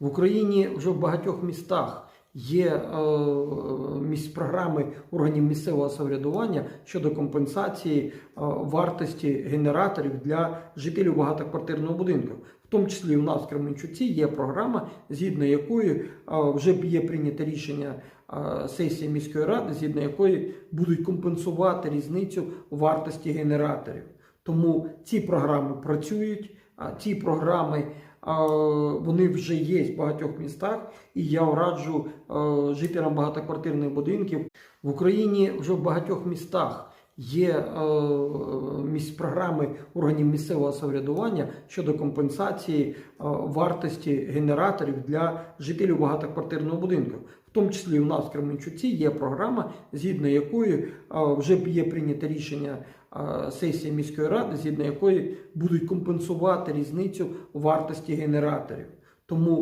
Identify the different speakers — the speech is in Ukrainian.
Speaker 1: В Україні вже в багатьох містах є е, програми органів місцевого самоврядування щодо компенсації е, вартості генераторів для жителів багатоквартирного будинку. В тому числі у нас в Кременчуці є програма, згідно якої е, вже є прийнято рішення сесії міської ради, згідно якої будуть компенсувати різницю вартості генераторів. Тому ці програми працюють, а ці програми вони вже є в багатьох містах, і я раджу е, жителям багатоквартирних будинків. В Україні вже в багатьох містах є е, програми органів місцевого самоврядування щодо компенсації е, вартості генераторів для жителів багатоквартирного будинку. В тому числі у нас в Кременчуці є програма, згідно якої е, вже є прийнято рішення сесії міської ради, згідно якої будуть компенсувати різницю вартості генераторів. Тому